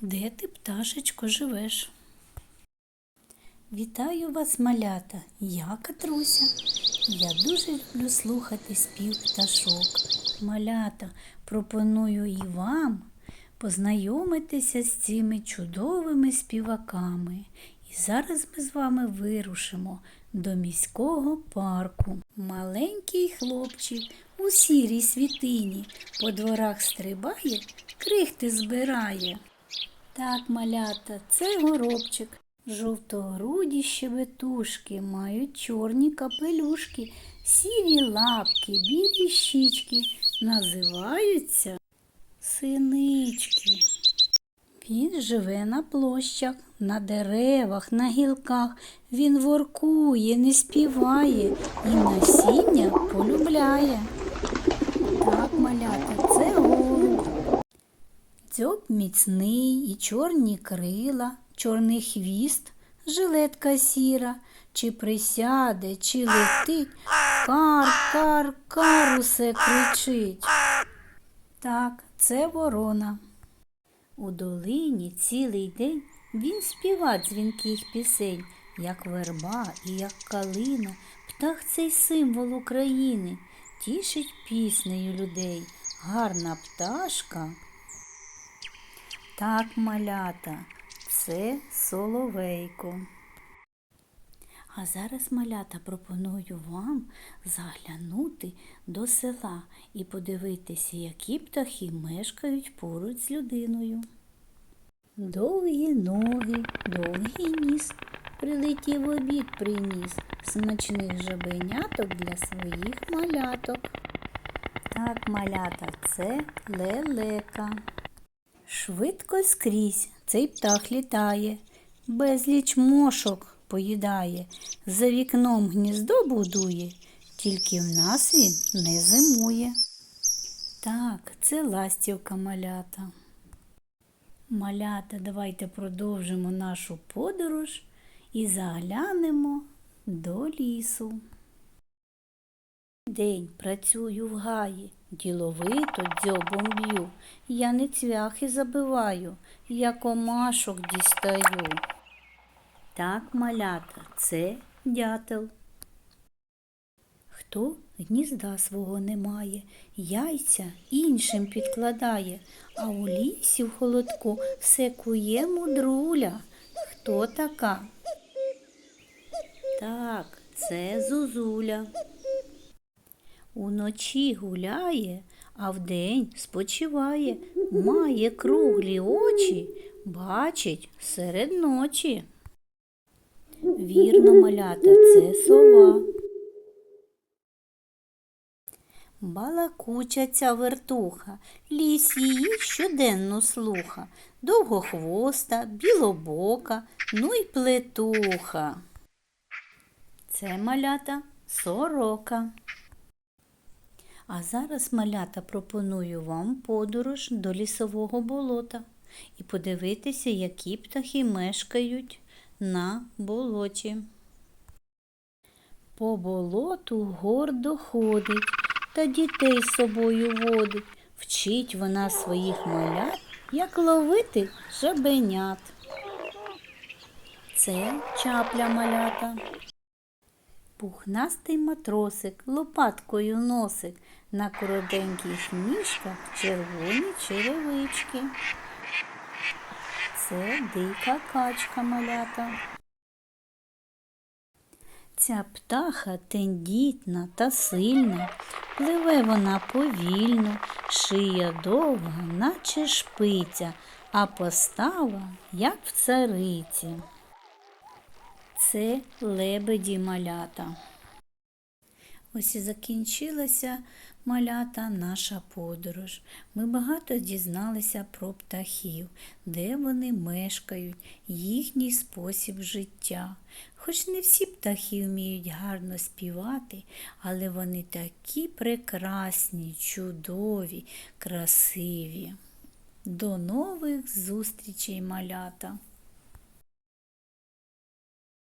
Де ти, пташечко, живеш? Вітаю вас, малята, я Катруся. Я дуже люблю слухати спів пташок. Малята, пропоную і вам познайомитися з цими чудовими співаками. І зараз ми з вами вирушимо до міського парку. Маленький хлопчик у сірій світині по дворах стрибає, крихти збирає. Так, малята, це горобчик. Жовтогруді щебетушки мають чорні капелюшки, сірі лапки, білі щічки називаються синички. Він живе на площах, на деревах, на гілках. Він воркує, не співає і насіння полюбляє. Так, малята. Дзьоб міцний і чорні крила, чорний хвіст, жилетка сіра, чи присяде, чи летить, кар, кар, кар усе кричить. Так, це ворона. У долині цілий день він співа дзвінких пісень, як верба і як калина, птах цей символ України, тішить піснею людей, гарна пташка. Так, малята, це соловейко. А зараз, малята, пропоную вам заглянути до села і подивитися, які птахи мешкають поруч з людиною. Довгі ноги, довгий ніс, прилетів обід приніс, смачних жабеняток для своїх маляток. Так, малята, це лелека. Швидко скрізь цей птах літає, безліч мошок поїдає, за вікном гніздо будує, тільки в нас він не зимує. Так, це ластівка малята. Малята, давайте продовжимо нашу подорож і заглянемо до лісу. День працюю в гаї, діловито дзьобом б'ю. Я не цвяхи забиваю, я комашок дістаю. Так, малята, це дятел. Хто гнізда свого не має, яйця іншим підкладає, а у лісі в холодку все кує мудруля. Хто така? Так, це зозуля. Уночі гуляє, а вдень спочиває, має круглі очі, бачить серед ночі. Вірно, малята, це сова. Балакуча ця вертуха, ліс її щоденно слуха, довгохвоста, білобока, ну й плетуха. Це малята сорока. А зараз, малята, пропоную вам подорож до лісового болота і подивитися, які птахи мешкають на болоті. По болоту гордо ходить та дітей з собою водить. Вчить вона своїх малят, як ловити жабенят. Це чапля малята. Пухнастий матросик лопаткою носик, на коротеньких ніжках червоні черевички. Це дика качка малята. Ця птаха тендітна та сильна, пливе вона повільно, шия довга, наче шпиця, а постава, як в цариці. Це лебеді малята. Ось і закінчилася малята наша подорож. Ми багато дізналися про птахів, де вони мешкають, їхній спосіб життя. Хоч не всі птахи вміють гарно співати, але вони такі прекрасні, чудові, красиві. До нових зустрічей, малята!